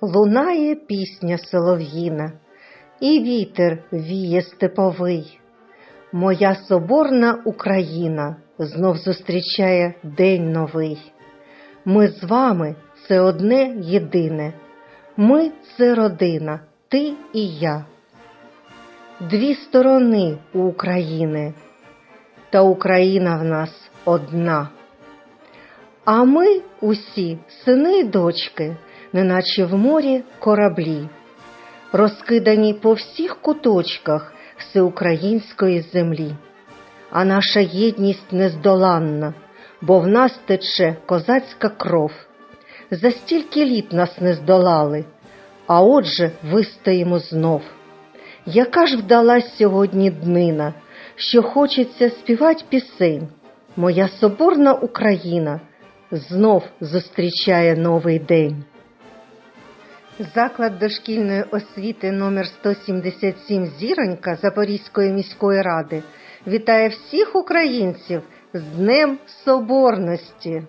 лунає пісня солов'їна, і вітер віє степовий. Моя соборна Україна знов зустрічає день новий. Ми з вами це одне єдине. Ми це родина, ти і я. Дві сторони у України, та Україна в нас одна. А ми усі сини й дочки, неначе в морі кораблі, розкидані по всіх куточках всеукраїнської землі. А наша єдність нездоланна, бо в нас тече козацька кров. За стільки літ нас не здолали, а отже вистоїмо знов. Яка ж вдалась сьогодні днина, що хочеться співать пісень. Моя соборна Україна знов зустрічає новий день. Заклад дошкільної освіти номер 177 Зіронька Запорізької міської ради вітає всіх українців з Днем Соборності.